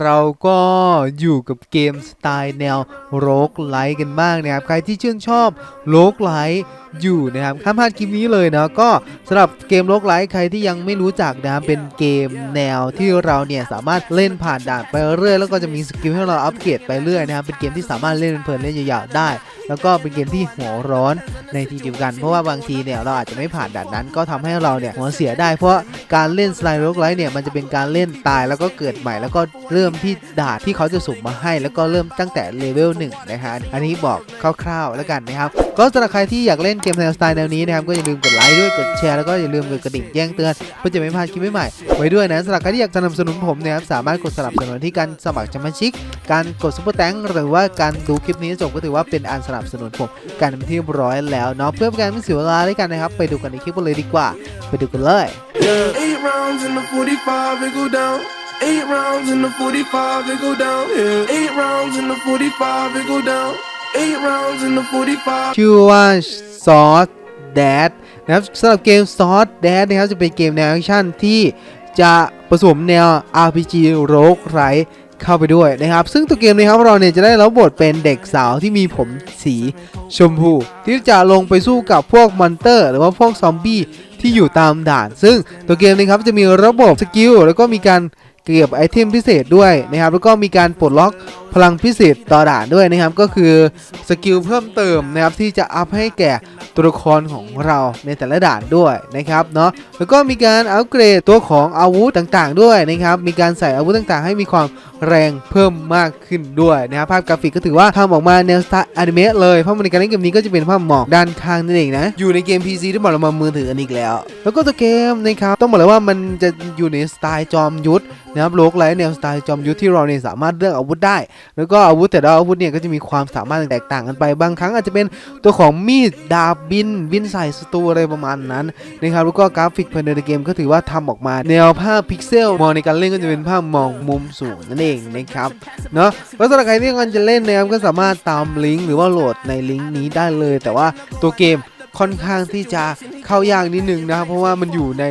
เราก็อยู่กับเกมสไตล์แนวโรกไลท์กันบ้างนะครับ ใครที่ชื่นชอบโรกไลท์ อยู่นะครับห้ามพลาดคลิปนี้เลยนะก็สำหรับเกมโรกไลท์ใครที่ยังไม่รู้จักนะเป็นเกมแนวที่เราเนี่ยสามารถเล่นผ่านด่านไปเรื่อยแล้วก็จะมีสกิลให้เราอัปเกรดไปเรื่อยนะครับเป็นเกมที่สามารถเล่นเพลินเล่นยาวๆได้ แล้วก็เป็นเกมที่หัวร้อนในทีเดียวกัน เพราะว่าบางทีเนี่ยเราอาจจะไม่ผ่านด่านนั้น ก็ทำให้เราเนี่ยหัวเสียได้ เพราะการเล่นสไลด์โรกไลท์เนี่ยมันจะเป็นการเล่นตายแล้วก็เกิดใหม่ แล้วก็เริ่มที่ด่านที่เขาจะสุ่มมาให้ แล้วก็เริ่มตั้งแต่เลเวลหนึ่งนะฮะอันนี้บอกคร่าวๆแล้วกันนะครับ ก็สำหรับใครที่อยากเล่นเกมแนวสไตล์แนวนี้นะครับก็อย่าลืมกดไลค์ด้วยกดแชร์แล้วก็อย่าลืมกดกระดิ่งแจ้งเตือนเพื่อจะไม่พลาดคลิปใหม่ๆไว้ด้วยนะสำหรับใครที่อยากสนับสนุนผมนะครับสามารถกดสนับสนุนที่การสมัครสมาชิก การกดซุปเปอร์แตงหรือว่าการดูคลิปนี้จบก็ถือว่าเป็นอันสนับสนุนผมกันเป็นที่เรียบร้อยแล้วเนาะเพื่อเป็นการไม่เสียเวลาด้วยกันนะครับไปดูกันในคลิปเลยดีกว่า ไปดูกันเลย Eight rounds in the 45, it go down. Yeah, eight rounds in the 45, it go down. ชื่อว่าซอสแดดนะครับสำหรับเกมซอสแดดนะครับจะเป็นเกมแนวแอคชั่นที่จะผสมแนว RPG โรกไรเข้าไปด้วยนะครับ ซึ่งตัวเกมนี้ครับเราเนี่ยจะได้รับบทเป็นเด็กสาวที่มีผมสีชมพู ที่จะลงไปสู้กับพวกมอนเตอร์ หรือว่าพวกซอมบี้ที่อยู่ตามด่าน ซึ่งตัวเกมนี้ครับจะมีระบบสกิลแล้วก็มีการ เก็บไอเทมพิเศษด้วยนะครับ แล้วก็มีการปลดล็อกพลังพิเศษต่อด่านด้วยนะครับ ก็คือสกิลเพิ่มเติมนะครับที่จะอัพให้แก่ตัวละครของเราในแต่ละด่านด้วยนะครับเนาะ แล้วก็มีการอัปเกรดตัวของอาวุธต่างๆ ด้วยนะครับ มีการใส่อาวุธต่างๆ ให้มีความแรงเพิ่มมากขึ้นด้วยนะครับ ภาพกราฟิกก็ถือว่าทำออกมาแนวสไตล์อนิเมะเลยเพราะมันในการเล่นเกมนี้ก็จะเป็นภาพหมอกด้านข้างนั่นเองนะ อยู่ในเกม PC ที่บอกเรามามือถืออันอีกแล้ว แล้วก็ตัวเกมนะครับต้องบอกเลยว่ามันจะอยู่ในสไตล์จอมยุทธนะครับโลกไลท์แนวสไตล์จอมยุทธที่เราเนี่ยสามารถเลือกอาวุธได้ แล้วก็อาวุธแต่ละอาวุธเนี่ยก็จะมีความสามารถแตกต่างกันไป บางครั้งอาจจะเป็นตัวของมีดดาบบิน บินใส่ศัตรูอะไรประมาณนั้นนะครับแล้วก็กราฟิกภายในเกมก็ถือว่าทำออกมา แนวภาพพิกเซลมองในการเล่นก็จะเป็นภาพมองมุมสูงนั่นเองนะครับเนาะแล้วสำหรับใครที่ต้องจะเล่นนะครับก็สามารถตามลิงก์หรือว่าโหลดในลิงก์นี้ได้เลย แต่ว่าตัวเกมค่อนข้างที่จะเข้ายากนิดนึงนะครับเพราะว่ามันอยู่ใน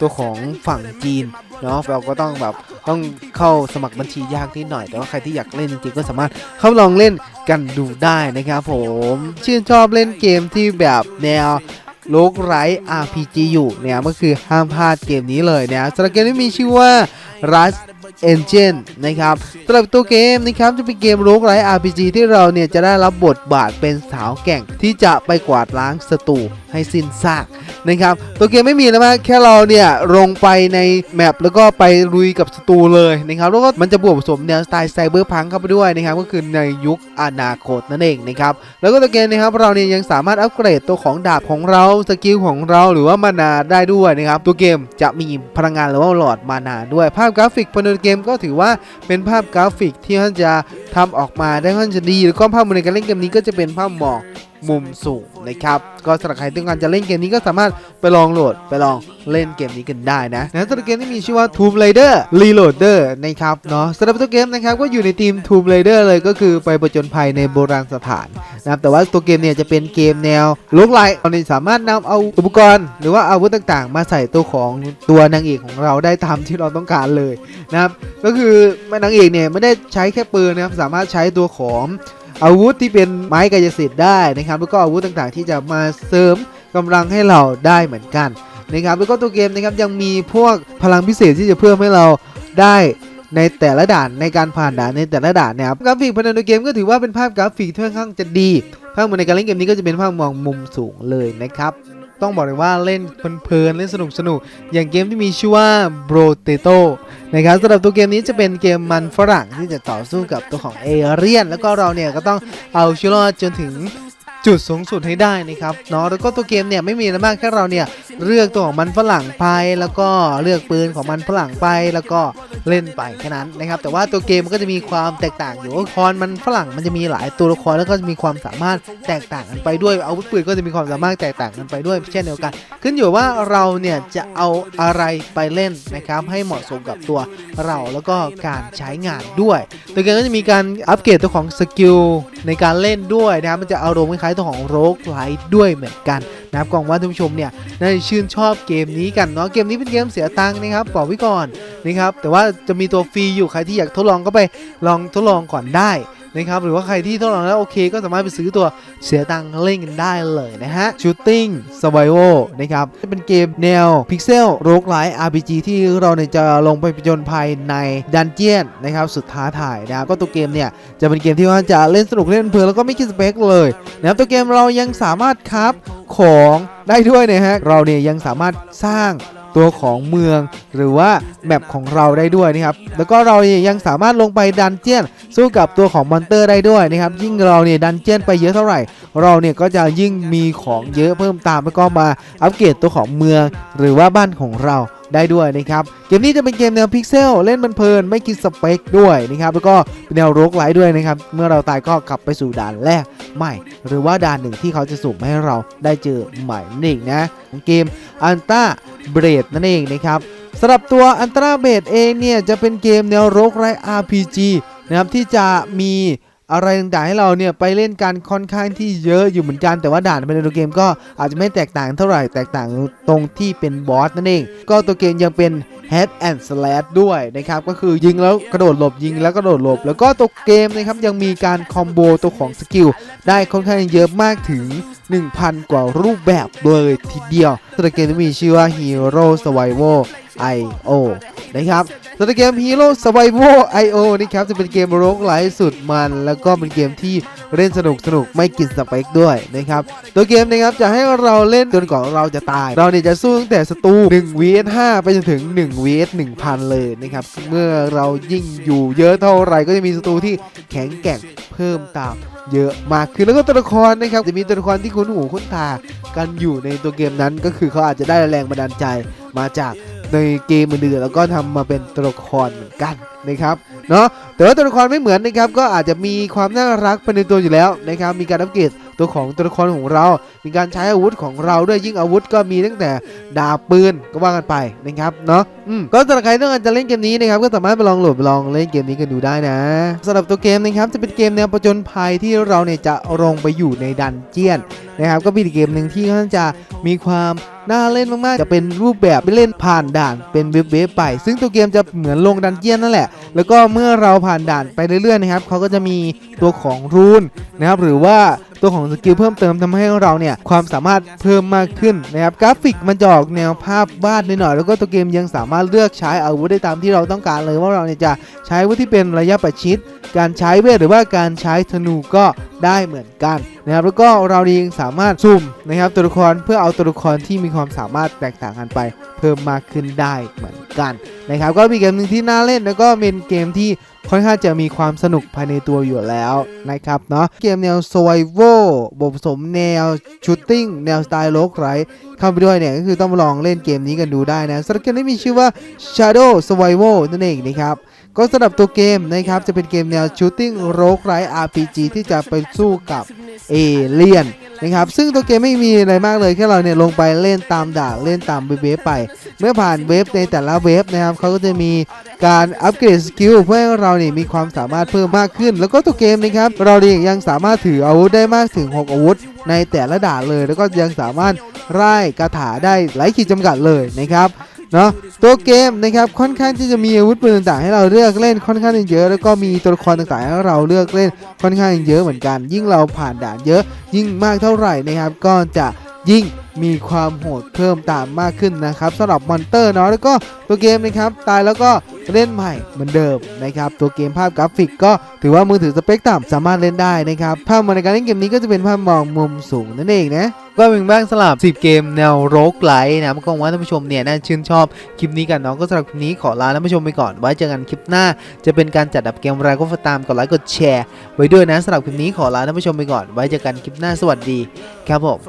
ตัวของฝั่งจีน เนาะเราก็ต้องแบบต้องเข้าสมัครบัญชียากนิดหน่อย แต่ว่าใครที่อยากเล่นจริงๆก็สามารถเข้าลองเล่นกันดูได้นะครับผมชื่นชอบเล่นเกมที่แบบแนวโลกไร้ RPG อยู่เนี่ยก็คือห้ามพลาดเกมนี้เลยนะสำหรับเกมที่มีชื่อว่า Rust Engine นะครับสำหรับตัวเกมนะครับจะเป็นเกมโลกไร้ RPG ที่เราเนี่ยจะได้รับบทบาทเป็นสาวแก่งที่จะไปกวาดล้างศัตรูให้สิ้นซากนะครับตัวเกมไม่มีนะมากแค่เราเนี่ยลงไปในแมปแล้วก็ไปลุยกับศัตรูเลยนะครับแล้วก็มันจะบวกผสมแนวสไตล์ไซเบอร์พังเข้าไปด้วยนะครับก็คือในยุคอนาคตนั่นเองนะครับแล้วก็ตัวเกมนะครับเราเนี่ยยังสามารถอัปเกรดตัวของดาบของเราสกิลของเราหรือว่ามานาได้ด้วยนะครับตัวเกมจะมีพลังงานหรือว่าหลอดมานาด้วยภาพกราฟิกภายในเกมก็ถือว่าเป็นภาพกราฟิกที่ท่านจะทำออกมาได้ค่อนข้างจะดี แล้วก็ภาพในการเล่นเกมนี้ก็จะเป็นภาพหมอก มุมสูงนะครับก็สำหรับใครที่ต้องการจะเล่นเกมนี้ก็สามารถไปลองโหลดไปลองเล่นเกมนี้กันได้นะนะสำหรับเกมที่มีชื่อว่า Tomb Raider Reloader นะครับเนาะสำหรับตัวเกมนะครับก็อยู่ในทีม Tomb Raider เลยก็คือไปประจนภัยในโบราณสถานนะครับแต่ว่าตัวเกมเนี่ยจะเป็นเกมแนวลุกไลท์เราเนี่ยสามารถนำเอาอุปกรณ์ หรือว่าอาวุธต่างๆ มาใส่ตัวของตัวนางเอกของเราได้ตามที่เราต้องการเลยนะครับก็คือนางเอกเนี่ยไม่ได้ใช้แค่ปืนนะครับสามารถใช้ตัวของ อาวุธที่เป็นไม้กายสิทธิ์ได้นะครับแล้วก็อาวุธต่างๆ ที่จะมาเสริมกำลังให้เราได้เหมือนกันนะครับแล้วก็ตัวเกมนะครับยังมีพวกพลังพิเศษที่จะเพิ่มให้เราได้ในแต่ละด่านในการผ่านด่านในแต่ละด่านนะครับกราฟิกภายในเกมก็ถือว่าเป็นภาพกราฟิกที่ค่อนข้างจะดีภาพในการเล่นเกมนี้ก็จะเป็นภาพมองมุมสูงเลยนะครับ ต้องบอกเลยว่าเล่นเพลินๆเล่นสนุกสนุกอย่างเกมที่มีชื่อว่า b r o t a t o นะครับสำหรับตัวเกมนี้จะเป็นเกมมันฝรั่งที่จะต่อสู้กับตัวของเอเรียน แล้วก็เราเนี่ยก็ต้องเอาชีวิตรอดจนถึงจุดสูงสุดให้ได้นะครับเนาะแล้วก็ตัวเกมเนี่ยไม่มีอะไรมากแค่เราเนี่ย เลือกตัวของมันฝรั่งไปแล้วก็เลือกปืนของมันฝรั่งไปแล้วก็เล่นไปแค่นั้นนะครับ แต่ว่าตัวเกมมันก็จะมีความแตกต่างอยู่ว่าคอนมันฝรั่งมันจะมีหลายตัวละครแล้วก็จะมีความสามารถแตกต่างกันไปด้วยอาวุธปืนก็จะมีความสามารถแตกต่างกันไปด้วย เช่นเดียวกัน ขึ้นอยู่ว่าเราเนี่ยจะเอาอะไรไปเล่นนะครับให้เหมาะสมกับตัวเราแล้วก็การใช้งานด้วยตัวเกมก็จะมีการอัปเกรดตัวของสกิลในการเล่นด้วยนะครับมันจะอารมณ์คล้ายๆตัวของโรกไลท์ด้วยเหมือนกันนะครับกองว่าท่านผู้ชมเนี่ยน่าจะชื่นชอบเกมนี้กันเนาะเกมนี้เป็นเกมเสียตังค์นะครับบอกไว้ก่อนนะครับแต่ว่าจะมีตัวฟรีอยู่ใครที่อยากทดลองก็ไปลองทดลองก่อนได้ นะครับหรือว่าใครที่ทดลองแล้วโอเค ก็สามารถไปซื้อตัวเสียตังค์เล่นกันได้เลยนะฮะ Shooting Survival นะครับจะเป็นเกมแนวพิกเซลโรกไลท์ RPG ที่เราเนี่ยจะลงไปผจญภัยในดันเจียนนะครับสุดท้าทายนะครับก็ตัวเกมเนี่ยจะเป็นเกมที่ว่าจะเล่นสนุกเล่นเพลินแล้วก็ไม่คิดสเปคเลยนะครับตัวเกมเรายังสามารถครับของได้ด้วยนะฮะเราเนี่ยยังสามารถสร้าง ตัวของเมือง หรือว่าแมปของเราได้ด้วยนะครับแล้วก็เราเนี่ยยังสามารถลงไปดันเจียนสู้กับตัวของมอนเตอร์ได้ด้วยนะครับยิ่งเราเนี่ยดันเจียนไปเยอะเท่าไหร่ เราเนี่ยก็จะยิ่งมีของเยอะเพิ่มตามแล้วก็มาอัปเกรดตัวของเมือง หรือว่าบ้านของเราได้ด้วยนะครับ เกมนี้จะเป็นเกมแนวพิกเซลเล่นมันเพลินไม่คิดสเปคด้วยนะครับ แล้วก็เป็นแนวโรกไลท์ด้วยนะครับ เมื่อเราตายก็กลับไปสู่ด่านแรกใหม่ หรือว่าด่านหนึ่งที่เขาจะสุ่มให้เราได้เจอใหม่นั่นเองนะของเกมอันต้าเบรดนั่นเองนะครับสำหรับตัวอันตราเบดเองเนี่ยจะเป็นเกมแนวโรกไลท์ RPG นะครับที่จะมี อะไรต่างๆให้เราเนี่ยไปเล่นกันค่อนข้างที่เยอะอยู่เหมือนกันแต่ว่าด่านภายในตัวเกมก็อาจจะไม่แตกต่างเท่าไหร่แตกต่างตรงที่เป็นบอสนั่นเอง ก็ตัวเกมยังเป็น Head and Slash ด้วยนะครับก็คือยิงแล้วกระโดดหลบยิงแล้วกระโดดหลบ แล้วก็ตัวเกมนะครับยังมีการคอมโบตัวของสกิลได้ค่อนข้างเยอะมากถึง 1,000 กว่ารูปแบบเลยทีเดียวตัวเกมที่มีชื่อว่า Hero Survival IO นะครับ ตัวเกม Hero Survival IO นะครับ จะเป็นเกมโรกไหลสุดมัน แล้วก็เป็นเกมที่เล่นสนุกสนุกไม่กินสเปคด้วยนะครับ ตัวเกมนะครับจะให้เราเล่นจนกว่าเราจะตาย เราเนี่ยจะสู้ตั้งแต่ศัตรู1 vs 5ไปจนถึง1 vs 1000 เลยนะครับ เมื่อเรายิ่งอยู่เยอะเท่าไหร่ก็จะมีศัตรูที่แข็งแกร่งเพิ่มตามเยอะมากขึ้นแล้วก็ตัวละครนะครับจะมีตัวละครที่คุ้นหูคุ้นตากันอยู่ในตัวเกมนั้นก็คือเขาอาจจะได้แรงบันดาลใจมาจาก ในเกมอื่นๆแล้วก็ทำมาเป็นตัวละครเหมือนกันนะครับเนาะแต่ว่าตัวละครไม่เหมือนนะครับก็อาจจะมีความน่ารักภายในตัวอยู่แล้วนะครับมีการอัปเกรดตัวของตัวละครของเรา มีการใช้อาวุธของเราด้วยยิ่งอาวุธก็มีตั้งแต่ดาบปืนก็ว่ากันไปนะครับเนาะอืมก็สำหรับใครต้องการจะเล่นเกมนี้นะครับก็สามารถไปลองโหลดลองเล่นเกมนี้กันดูได้นะสำหรับตัวเกมนะครับจะเป็นเกมแนวประจนภัยที่เราเนี่ยจะลงไปอยู่ในดันเจียนนะครับก็เป็นเกมหนึ่งที่ค่อนข้างจะมีความน่าเล่นมากๆ จะเป็นรูปแบบไปเล่นผ่านด่านเป็นเว็บๆไป ซึ่งตัวเกมจะเหมือนลงดันเจียนนั่นแหละ แล้วก็เมื่อเราผ่านด่านไปเรื่อยๆนะครับเขาก็จะมีตัวของรูนนะครับหรือว่าตัวของสกิลเพิ่มเติมทำให้เราเนี่ยความสามารถเพิ่มมากขึ้นนะครับกราฟิกมันจะออกแนวภาพวาดหน่อยๆแล้วก็ตัวเกมยังสามารถเลือกใช้อาวุธได้ตามที่เราต้องการเลยว่าเราเนี่ยจะใช้อาวุธที่เป็นระยะประชิด การใช้เวทหรือว่าการใช้ธนูก็ได้เหมือนกันนะครับแล้วก็เราเองสามารถสุ่มนะครับตัวละครเพื่อเอาตัวละครที่มีความสามารถแตกต่างกันไป เพิ่มมากขึ้นได้เหมือนกันนะครับก็มีเกมหนึ่งที่น่าเล่นแล้วก็เป็นเกมที่ ค่อนข้างจะมีความสนุกภายในตัวอยู่แล้วนะครับเนาะเกมแนว survival บผสมแนว shooting แนวสไตล์โลกไรเข้าไปด้วยเนี่ยก็คือต้องลองเล่นเกมนี้กันดูได้นะสำหรับเกมนี้มีชื่อว่า Shadow Survival นั่นเองนะครับก็สำหรับตัวเกมนะครับจะเป็นเกมแนว Shooting Rogue Like RPG ที่จะไปสู้กับเอเลียน นะครับซึ่งตัวเกมไม่มีอะไรมากเลยแค่เราเนี่ยลงไปเล่นตามด่านเล่นตามเวฟไป เมื่อผ่านเวฟในแต่ละเวฟนะครับเขาก็จะมีการอัปเกรดสกิลเพื่อให้เราเนี่ยมีความสามารถเพิ่มมากขึ้น แล้วก็ตัวเกมนะครับเราเนี่ยยังสามารถถืออาวุธได้มากถึง 6 อาวุธ ในแต่ละด่านเลย แล้วก็ยังสามารถไล่คาถาได้หลายขีดจำกัดเลยนะครับ เนาะตัวเกมนะครับค่อนข้างที่จะมีอาวุธปืนต่างๆให้เราเลือกเล่นค่อนข้างเยอะ แล้วก็มีตัวละครต่างๆให้เราเลือกเล่นค่อนข้างเยอะเหมือนกัน ยิ่งเราผ่านด่านเยอะ ยิ่งมากเท่าไหร่นะครับก็จะยิ่ง มีความโหดเพิ่มตามมากขึ้นนะครับสำหรับมอนเตอร์เนาะแล้วก็ตัวเกมนะครับตายแล้วก็เล่นใหม่เหมือนเดิมนะครับตัวเกมภาพกราฟิกก็ถือว่ามือถือสเปคต่ำสามารถเล่นได้นะครับภาพมในการเล่นเกมนี้ก็จะเป็นภาพมองมุมสูงนั่นเองนะก็เป็นบ้างสลับ 10 เกมแนวโรกไลท์นะก็หวังว่าท่านผู้ชมเนี่ยน่าชื่นชอบคลิปนี้กันเนาะก็สำหรับคลิปนี้ขอลาท่านผู้ชมไปก่อน ไว้เจอกันคลิปหน้า จะเป็นการจัดอับเกมอะไรก็ตามกดไลค์กดแชร์ไว้ด้วยนะสำหรับคลิปนี้ขอลาท่านผู้ชมไปก่อน ไว้เจอกันคลิปหน้าสวัสดีครับผม